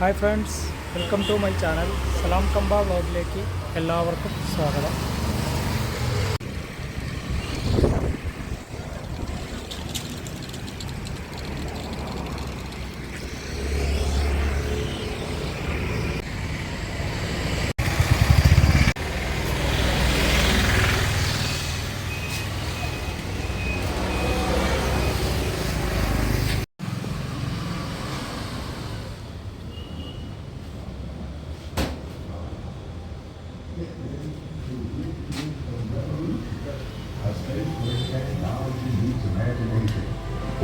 Hi friends welcome to my channel സലാം കമ്പ വ്ലോഗിലേക്ക് എല്ലാവർക്കും സ്വാഗതം.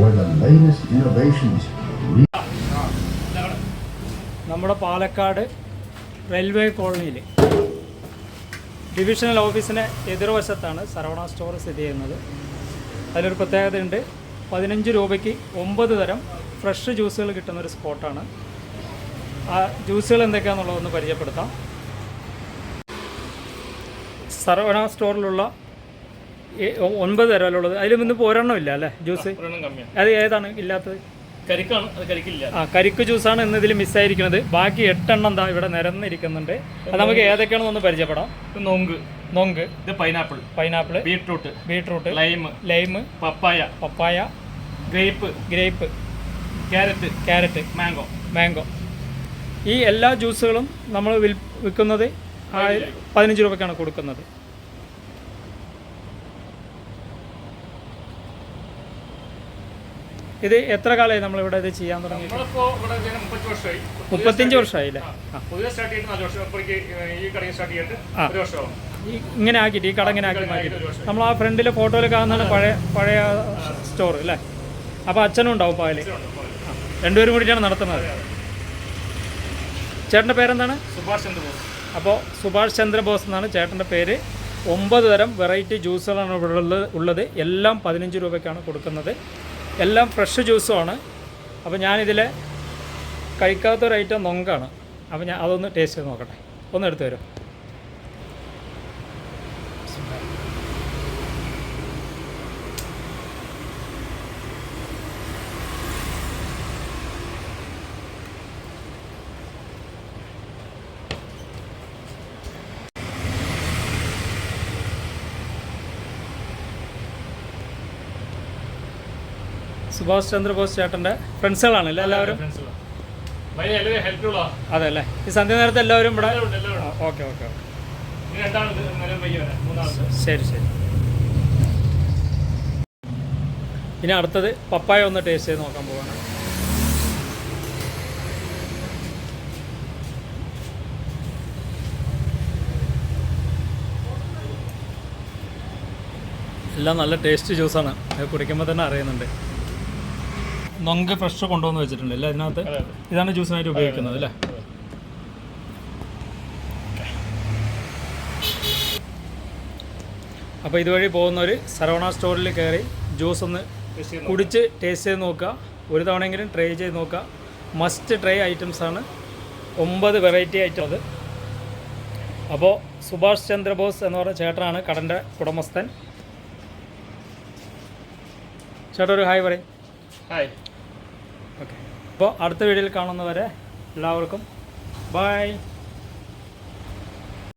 Where the latest innovations നമ്മുടെ പാലക്കാട് റെയിൽവേ കോളനിയിൽ ഡിവിഷണൽ ഓഫീസിന് എതിർവശത്താണ് സർവണ സ്റ്റോർ സ്ഥിതി ചെയ്യുന്നത്. അതിലൊരു പ്രത്യേകതയുണ്ട്. പതിനഞ്ച് രൂപയ്ക്ക് ഒമ്പത് തരം ഫ്രഷ് ജ്യൂസുകൾ കിട്ടുന്ന ഒരു സ്പോട്ടാണ്. ആ ജ്യൂസുകൾ എന്തൊക്കെയാണെന്നുള്ളതൊന്ന് പരിചയപ്പെടുത്താം. സർവണ സ്റ്റോറിലുള്ള ഒൻപത് ഉള്ളത് അതിൽ ഇന്നിപ്പോൾ ഒരെണ്ണം ഇല്ല അല്ലേ? ജ്യൂസ്? അത് ഏതാണ് ഇല്ലാത്തത്? കരിക്കാണ്. അത് കരിക്കില്ല. ആ കരിക്ക് ജ്യൂസാണ് ഇന്ന് ഇതിൽ മിസ്സായിരിക്കുന്നത്. ബാക്കി എട്ടെണ്ണം എന്താ ഇവിടെ നിരന്നിരിക്കുന്നുണ്ട്. അത് നമുക്ക് ഏതൊക്കെയാണെന്നൊന്ന് പരിചയപ്പെടാം. നോങ്ക്. നോങ്ക്. ഇത് pineapple. Pineapple. Beetroot. Beetroot. Lime lime papaya. Papaya. Grape. Grape. Carrot. Carrot. Mango. Mango. ഈ എല്ലാ ജ്യൂസുകളും നമ്മൾ വിൽ വിൽക്കുന്നത് പതിനഞ്ച് രൂപയ്ക്കാണ് കൊടുക്കുന്നത്. ഇത് എത്ര കാലമായി നമ്മളിവിടെ ഇത് ചെയ്യാൻ തുടങ്ങി മുപ്പത്തിയഞ്ച് വർഷമായില്ലേ? ഇങ്ങനെ ആക്കിയിട്ട് ഈ കട ഇങ്ങനെ ആക്കി മാറ്റിയിട്ട്. നമ്മൾ ആ ഫ്രണ്ടിലെ ഫോട്ടോയിൽ കാണുന്നതാണ് പഴയ പഴയ സ്റ്റോർ അല്ലേ? അപ്പോൾ അച്ഛനും ഉണ്ടാവും പാൽ രണ്ടുപേരും കൂടിയിട്ടാണ് നടത്തുന്നത്. ചേട്ടന്റെ പേരെന്താണ്? സുഭാഷ് ചന്ദ്രബോസ് അപ്പോൾ സുഭാഷ് ചന്ദ്രബോസ് എന്നാണ് ചേട്ടന്റെ പേര്. ഒമ്പത് തരം വെറൈറ്റി ജ്യൂസുകളാണ് ഇവിടെ ഉള്ളത് ഉള്ളത്. എല്ലാം പതിനഞ്ച് രൂപയ്ക്കാണ് കൊടുക്കുന്നത്. എല്ലാം ഫ്രഷ് ജ്യൂസുമാണ്. അപ്പോൾ ഞാനിതിൽ കഴിക്കാത്തൊരു ഐറ്റം നൊങ്കാണ്. അപ്പോൾ ഞാൻ അതൊന്ന് ടേസ്റ്റ് ചെയ്ത് നോക്കട്ടെ. ഒന്ന് എടുത്തു തരും സുഭാഷ് ചന്ദ്രബോസ് ചേട്ടന്റെ ഫ്രണ്ട്സുകളാണല്ലേ എല്ലാവരും? ഭയങ്കര എല്ലാവരും അതെ അല്ലേ ഈ സന്ധ്യ നേരത്തെ എല്ലാവരും ഇവിടെ. ഓക്കെ ഓക്കെ ശരി ശരി. ഇനി അടുത്തത് പപ്പായ ഒന്ന് ടേസ്റ്റ് ചെയ്ത് നോക്കാൻ പോവാണ്. എല്ലാം നല്ല ടേസ്റ്റ് ജ്യൂസാണ്. കുടിക്കുമ്പോൾ തന്നെ അറിയുന്നുണ്ട്. നൊങ്ക് ഫ്രഷ് കൊണ്ടുവന്ന് വെച്ചിട്ടുണ്ട് അല്ലേ അതിനകത്ത്? അതെ അതെ. ഇതാണ് ജ്യൂസിനായിട്ട് ഉപയോഗിക്കുന്നത് അല്ലേ? അപ്പോൾ ഇതുവഴി പോകുന്നവർ സരവണ സ്റ്റോറിൽ കയറി ജ്യൂസ് ഒന്ന് കുടിച്ച് ടേസ്റ്റ് ചെയ്ത് നോക്കുക. ഒരു തവണയെങ്കിലും ട്രൈ ചെയ്ത് നോക്കുക. മസ്റ്റ് ട്രൈ ഐറ്റംസ് ആണ്. ഒമ്പത് വെറൈറ്റി ഐറ്റം അത്. അപ്പോൾ സുഭാഷ് ചന്ദ്രബോസ് എന്ന് പറഞ്ഞ ചേട്ടനാണ് കടന്റെ ഉടമസ്ഥൻ. ചേട്ടൻ ഒരു ഹായ് പറയും. ഹായ് ഓക്കെ അപ്പോൾ അടുത്ത വീഡിയോയിൽ കാണുന്നവരെ എല്ലാവർക്കും ബൈ.